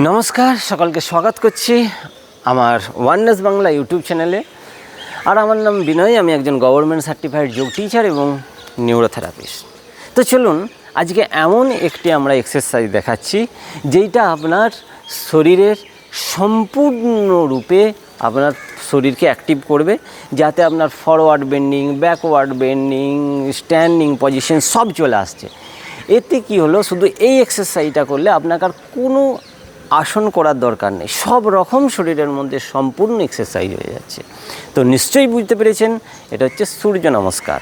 নমস্কার, সকলকে স্বাগত করছি আমার ওয়াননেস বাংলা ইউটিউব চ্যানেলে আর আমার নাম বিনয়, আমি একজন গভর্নমেন্ট সার্টিফাইড যোগ টিচার এবং নিউরোথেরাপিস্ট তো চলুন, আজকে এমন একটি আমরা এক্সারসাইজ দেখাচ্ছি, যেইটা আপনার শরীরের সম্পূর্ণরূপে আপনার শরীরকে অ্যাক্টিভ করবে, যাতে আপনার forward bending backward bending standing position সব চলে আসছে। এতে কি হলো, শুধু এই এক্সারসাইজটা করলে আপনাকে আর কোনো আসন করার দরকার নেই। সব রকম শরীরের মধ্যে সম্পূর্ণ এক্সারসাইজ হয়ে যাচ্ছে। তো নিশ্চয়ই বুঝতে পেরেছেন, এটা হচ্ছে সূর্য নমস্কার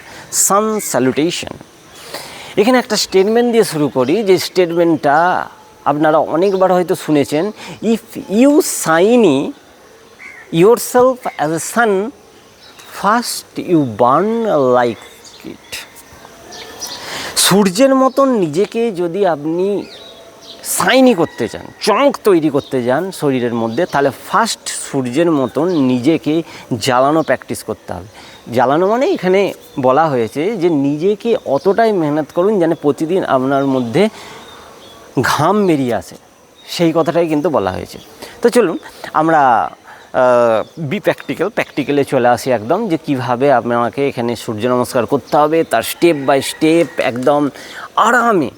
সান স্যালুটেশন এখানে একটা স্টেটমেন্ট দিয়ে শুরু করি, যে স্টেটমেন্টটা আপনারা অনেকবার হয়তো শুনেছেন if you shine yourself as a sun first you burn like it সূর্যের মতন নিজেকে যদি আপনি সাইনি করতে চান চমক তৈরি করতে যান শরীরের মধ্যে, তাহলে ফার্স্ট সূর্যের মতন নিজেকে জ্বালানো প্র্যাকটিস করতে হবে। জ্বালানো মানে এখানে বলা হয়েছে যে নিজেকে অতটাই মেহনত করুন যেন প্রতিদিন আপনার মধ্যে ঘাম বেরিয়ে আসে। সেই কথাটাই কিন্তু বলা হয়েছে। তো চলুন, আমরা বি প্র্যাকটিক্যাল প্র্যাকটিক্যালে চলে আসি একদম যে কীভাবে আপনাকে এখানে সূর্য নমস্কার করতে হবে, তার স্টেপ বাই স্টেপ একদম আরামে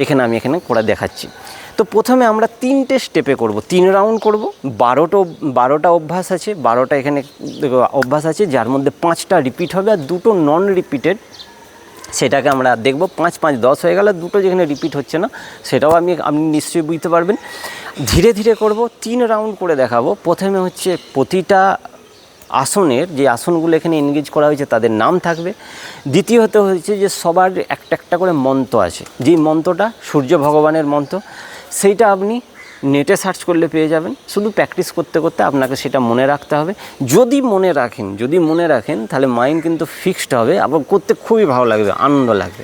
এখানে আমি এখানে করে দেখাচ্ছি। তো প্রথমে আমরা তিনটে স্টেপে করব। তিন রাউন্ড করব। বারোটা বারোটা অভ্যাস আছে। বারোটা এখানে অভ্যাস আছে, যার মধ্যে পাঁচটা রিপিট হবে আর দুটো নন রিপিটেড সেটাকে আমরা দেখব। পাঁচ পাঁচ, দশ হয়ে গেলে দুটো যেখানে রিপিট হচ্ছে না, সেটাও আমি, আপনি নিশ্চয়ই বুঝতে পারবেন। ধীরে ধীরে করব। তিন রাউন্ড করে দেখাবো। প্রথমে হচ্ছে প্রতিটা আসনের যে আসনগুলো এখানে এনগেজ করা হয়েছে তাদের নাম থাকবে। দ্বিতীয়ত হচ্ছে যে সবার একটা একটা করে মন্ত্র আছে। যেই মন্ত্রটা সূর্য ভগবানের মন্ত্র, সেইটা আপনি নেটে সার্চ করলে পেয়ে যাবেন। শুধু প্র্যাকটিস করতে করতে আপনাকে সেটা মনে রাখতে হবে। যদি মনে রাখেন, যদি মনে রাখেন, তাহলে মাইন্ড কিন্তু ফিক্সড হবে। আবার করতে খুবই ভালো লাগবে, আনন্দ লাগবে।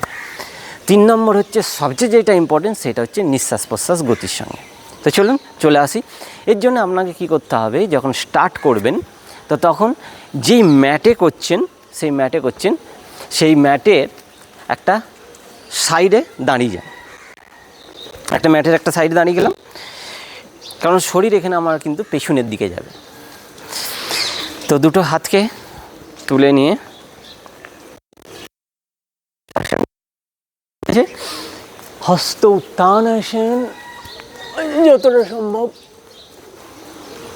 তিন নম্বর হচ্ছে সবচেয়ে যেটা ইম্পর্টেন্ট সেটা হচ্ছে নিঃশ্বাস প্রশ্বাস গতির সঙ্গে। তো চলুন, চলে আসি। এর জন্য আপনাকে কি করতে হবে, যখন স্টার্ট করবেন তো তখন যেই ম্যাটে করছেন, সেই ম্যাটে করছেন, সেই ম্যাটের একটা সাইডে দাঁড়িয়ে যান। একটা ম্যাটের একটা সাইডে দাঁড়িয়ে গেলাম। কারণ শরীর এখানে আমার কিন্তু পেছনের দিকে যাবে। তো দুটো হাতকে তুলে নিয়ে হস্ত উত্তান আসেন। যতটা সম্ভব।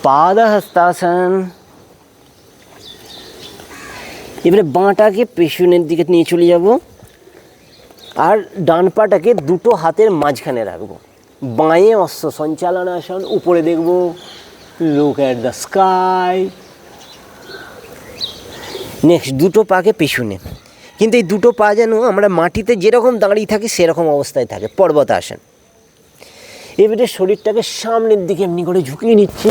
পাদ হস্তাসন এবারে বাঁটাকে পেছনের দিকে নিয়ে চলে যাব। আর ডান পাটাকে দুটো হাতের মাঝখানে রাখব। বাঁয়ে অস্ত্র সঞ্চালন আসন, উপরে দেখব look at the sky next দুটো পাকে পেছনে। কিন্তু এই দুটো পা যেন আমরা মাটিতে যেরকম দাঁড়িয়ে থাকি, সেরকম অবস্থায় থাকে পর্বত আসন এবারে শরীরটাকে সামনের দিকে এমনি করে ঝুঁকিয়ে নিচ্ছি।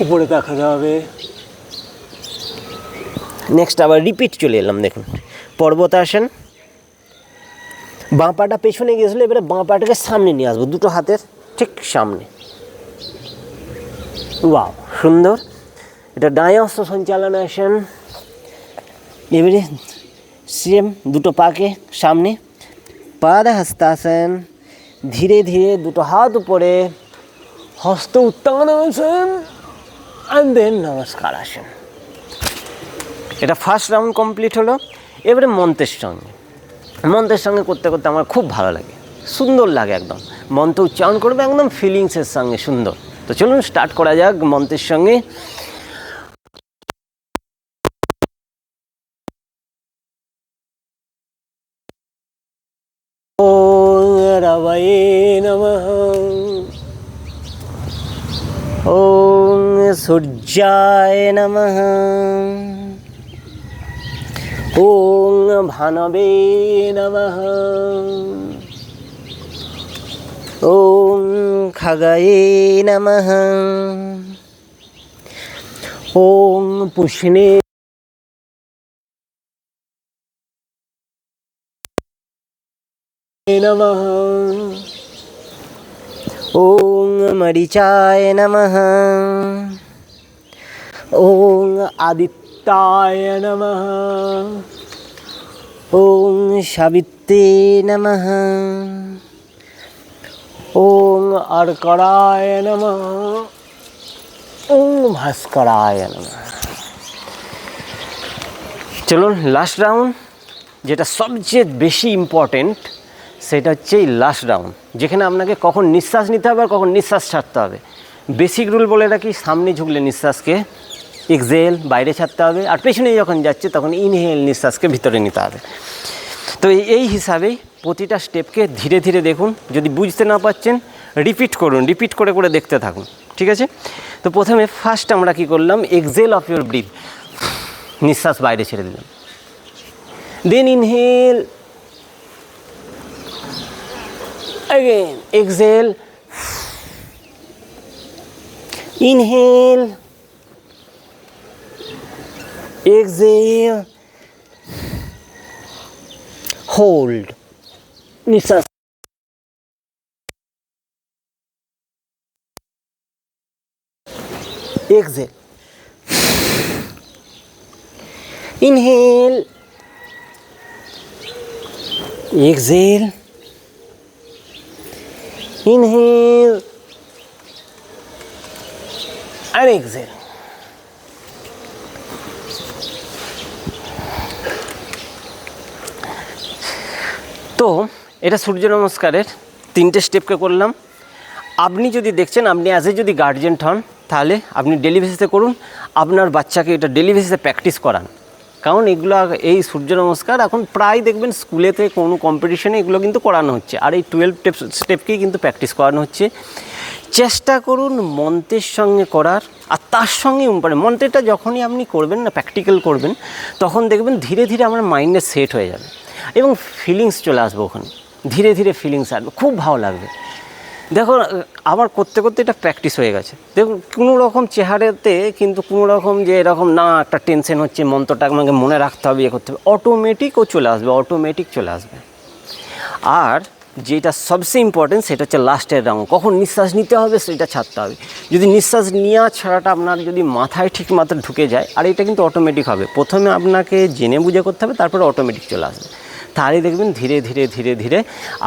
উপরে তাকাতে হবে নেক্সট আবার রিপিট চলে এলাম, দেখুন। পর্বত আসেন। বাঁ পাটা পেছনে গেছিল এবারে বাঁ পাটাকে সামনে নিয়ে আসব, দুটো হাতের ঠিক সামনে। ওয়াও সুন্দর। এটা ডায় অস্ত্র সঞ্চালন আসেন। এবারে সেম দুটো পাকে সামনে। পা পাদ হস্তাসন ধীরে ধীরে দুটো হাত উপরে। হস্ত উত্তান আসেন। অ্যান্ড দেন নমস্কার, আসেন। এটা ফার্স্ট রাউন্ড কমপ্লিট হলো, এবারে মন্ত্রের সঙ্গে। মন্ত্রের সঙ্গে করতে করতে আমার খুব ভালো লাগে। সুন্দর লাগে একদম। মন্ত্র উচ্চারণ করবে একদম ফিলিংসের সঙ্গে, সুন্দর। তো চলুন স্টার্ট করা যাক মন্ত্রের সঙ্গে। ও রবয়ে ॐ সূর্যায় নমঃ। ওং ভানবে নমঃ। ওং খগয়ে নমঃ। ওং পুষ্ণে নমঃ। ওং মরিচায় নমঃ ওং আদিত্যায় নমঃ ওং সাবিত্রে নমঃ ওং অর্করায় নমঃ ওং ভাস্করায় নমঃ চলুন লাস্ট রাউন্ড যেটা সবচেয়ে বেশি ইম্পর্টেন্ট সেটা হচ্ছে এই লাস্ট রাউন্ড যেখানে আপনাকে কখন নিঃশ্বাস নিতে হবে আর কখন নিঃশ্বাস ছাড়তে হবে। বেসিক রুল বলে রাখি, সামনে ঝুঁকলে নিঃশ্বাসকে এক্সেল বাইরে ছাড়তে হবে আর পেছনে যখন যাচ্ছে তখন ইনহেল নিঃশ্বাসকে ভিতরে নিতে হবে। তো এই- হিসাবেই প্রতিটা স্টেপকে ধীরে ধীরে দেখুন, যদি বুঝতে না পারছেন রিপিট করুন রিপিট করে করে দেখতে থাকুন, ঠিক আছে? তো প্রথমে ফার্স্ট আমরা কি করলাম এক্সেল অফ ইউর ব্রিথ নিঃশ্বাস বাইরে ছেড়ে দিলাম। Then inhale Again, exhale. Inhale. Exhale. Hold. Nisa. Exhale. Inhale. Exhale. Inhale and exhale তো, এটা সূর্য নমস্কারের তিনটে স্টেপকে করলাম। আপনি যদি দেখছেন, আপনি অ্যাজ এ যদি গার্জেন হন, তাহলে আপনি ডেলি করুন। আপনার বাচ্চাকে এটা ডেলি প্র্যাকটিস করান। কারণ এগুলো এই সূর্য নমস্কার এখন প্রায় দেখবেন স্কুলেতে কোনো কম্পিটিশনে এগুলো কিন্তু করানো হচ্ছে। আর এই টুয়েলভ স্টেপ স্টেপকেই কিন্তু প্র্যাকটিস করানো হচ্ছে। চেষ্টা করুন মন্ত্রের সঙ্গে করার, আর তার সঙ্গে মানে মন্ত্রটা যখনই আপনি করবেন না প্র্যাকটিক্যাল করবেন, তখন দেখবেন ধীরে ধীরে আমার মাইন্ডে সেট হয়ে যাবে। এবং ফিলিংস চলে আসবে ওখানে। ধীরে ধীরে ফিলিংস আসবে। খুব ভালো লাগবে। দেখো, আমার করতে করতে এটা প্র্যাকটিস হয়ে গেছে। দেখুন, কোনো রকম চেহারাতে কিন্তু কোনো রকম যে এরকম, না, একটা টেনশন হচ্ছে মন্ত্রটা আমাকে মনে রাখতে হবে ইয়ে করতে হবে। অটোমেটিকও চলে আসবে অটোমেটিক চলে আসবে। আর যেটা সবচেয়ে ইম্পর্টেন্ট সেটা হচ্ছে লাস্টের রাউন্ড কখন নিঃশ্বাস নিতে হবে, সেটা ছাড়তে হবে। যদি নিঃশ্বাস নেওয়া ছাড়াটা আপনার যদি মাথায় ঠিক মাত্র ঢুকে যায়, আর এটা কিন্তু অটোমেটিক হবে। প্রথমে আপনাকে জেনে বুঝে করতে হবে, তারপরে অটোমেটিক চলে আসবে। তাহলে দেখবেন ধীরে ধীরে ধীরে ধীরে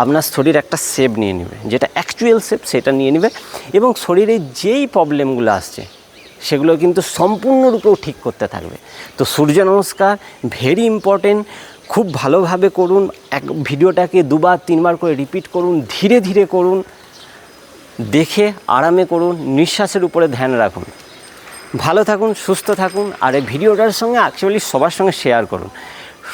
আপনার শরীর একটা শেপ নিয়ে নেবে। যেটা অ্যাকচুয়াল শেপ সেটা নিয়ে নেবে। এবং শরীরে যেই প্রবলেমগুলো আসছে, সেগুলো কিন্তু সম্পূর্ণরূপেও ঠিক করতে থাকবে। তো সূর্য নমস্কার ভেরি ইম্পর্টেন্ট খুব ভালোভাবে করুন। এক ভিডিওটাকে দুবার, তিনবার করে রিপিট করুন। ধীরে ধীরে করুন। দেখে, আরামে করুন। নিঃশ্বাসের উপরে ধ্যান রাখুন। ভালো থাকুন, সুস্থ থাকুন। আর এই ভিডিওটার সঙ্গে অ্যাকচুয়ালি সবার সঙ্গে শেয়ার করুন।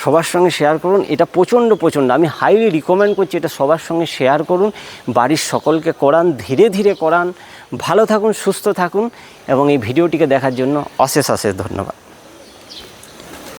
সবার সঙ্গে শেয়ার করুন। এটা প্রচণ্ড প্রচণ্ড। আমি হাইলি রিকমেন্ড করছি এটা সবার সঙ্গে শেয়ার করুন। বাড়ির সকলকে করান, ধীরে ধীরে করান। ভালো থাকুন, সুস্থ থাকুন। এবং এই ভিডিওটিকে দেখার জন্য অশেষ অশেষ ধন্যবাদ।